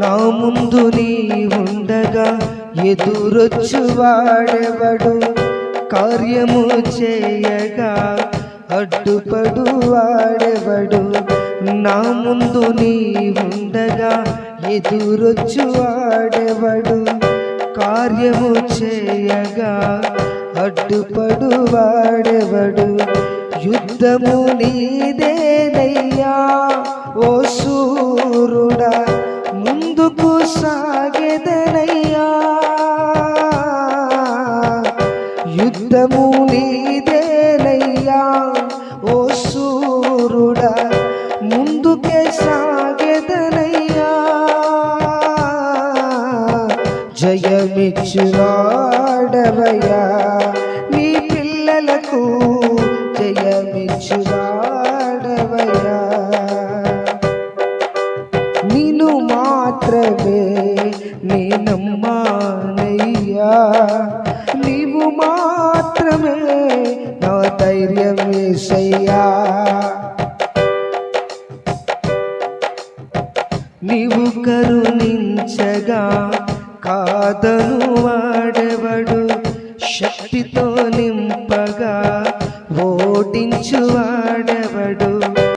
నా ముందు నీ ఉండగా ఎదురొచ్చువాడెవడు? కార్యము చేయగా అడ్డుపడు వాడెవడు నా ముందు నీ ఉండగా ఎదురొచ్చువాడెవడు? కార్యము చేయగా అడ్డుపడు వాడెవడు యుద్ధము నీదేనయ్యా. యుద్ధము నీదేనయ్యా ఓ సూరుడా ముందుకే సాగెదనయ్యా. జయమిచ్చువాడవయ్యా నీ పిల్లలకు జయమిచ్చువాడవయ్యా. నిన్ను మాత్రమే నేనమ్మానయ్యా. ఏసయ్యా నీవు కరుణించగా కాదను వాడెవడు శక్తితో నింపగా ఓటించు వాడెవడు.